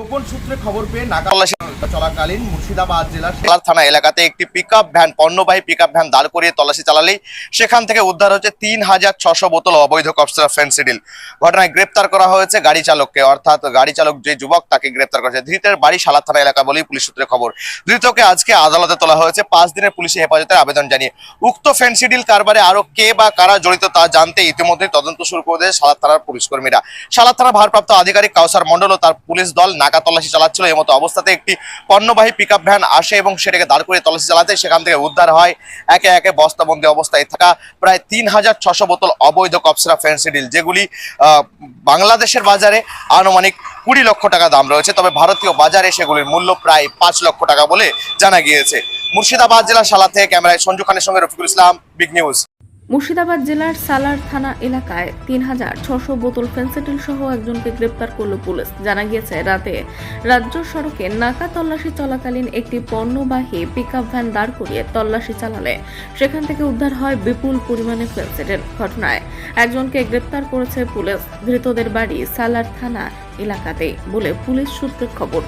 গোপন সূত্রে খবর পেয়ে নাকা চলাকালীন মুর্শিদাবাদ জেলার সালার থানা এলাকাতে একটি পিকআপ ভ্যান পণ্যবাহী পিকআপ ভ্যান দাঁড় করিয়ে তল্লাশি চালালেই সেখান থেকে উদ্ধার হচ্ছে তিন হাজার ছশো বোতল অবৈধ কপসা ফেন্সিডিল ঘটনায় গ্রেপ্তার করা হয়েছে গাড়ি চালককে, অর্থাৎ গাড়ি চালক যে যুবক তাকে গ্রেপ্তার করেছে। ধৃতের বাড়ি সালার থানা এলাকা বলেই পুলিশ সূত্রে খবর। ধৃতকে আজকে আদালতে তোলা হয়েছে। পাঁচ দিনের পুলিশি হেফাজতের আবেদন জানিয়ে। উক্ত ফেন্সিডিল কারবারে আরও কে বা কারা জড়িত তা জানতে ইতিমধ্যে তদন্ত শুরু করে দিয়েছে সালার থানার পুলিশ কর্মীরা। সালার থানার ভারপ্রাপ্ত আধিকারিক কাউসার মন্ডল ও তার পুলিশ দল নাকা তল্লাশি চালাচ্ছিল। এই মতো অবস্থাতে একটি পণ্যবাহী পিকআপ ভ্যান আসে এবং সেটাকে দাঁড় করে তল্লাশি চালাতে সেখান থেকে উদ্ধার হয়। একে একে বস্তাবন্দি অবস্থায় থাকা প্রায় তিন হাজার ছশো বোতল অবৈধ কপসরা ফেন্সিডিল যেগুলি বাংলাদেশের বাজারে আনুমানিক কুড়ি লক্ষ টাকা দাম রয়েছে। তবে ভারতীয় বাজারে সেগুলির মূল্য প্রায় পাঁচ লক্ষ টাকা বলে জানা গিয়েছে। মুর্শিদাবাদ জেলার সালা থেকে ক্যামেরায় সঞ্জু খানের সঙ্গে রফিকুল ইসলাম বিগ নিউজ মুর্শিদাবাদ জেলার সালার থানা এলাকায় তিন হাজার ছশো বোতল ফেন্সিডিল সহ একজনকে গ্রেপ্তার করল পুলিশ। জানা গিয়েছে, রাতে রাজ্য সড়কে নাকা তল্লাশি চলাকালীন একটি পণ্যবাহী পিকআপ ভ্যান দাঁড় করিয়ে তল্লাশি চালালে, সেখান থেকে উদ্ধার হয় বিপুল পরিমাণে ফেন্সিডিল ঘটনায়। একজনকে গ্রেপ্তার করেছে পুলিশ। ধৃতদের বাড়ি সালার থানা এলাকাতে বলে পুলিশ সূত্রে খবর।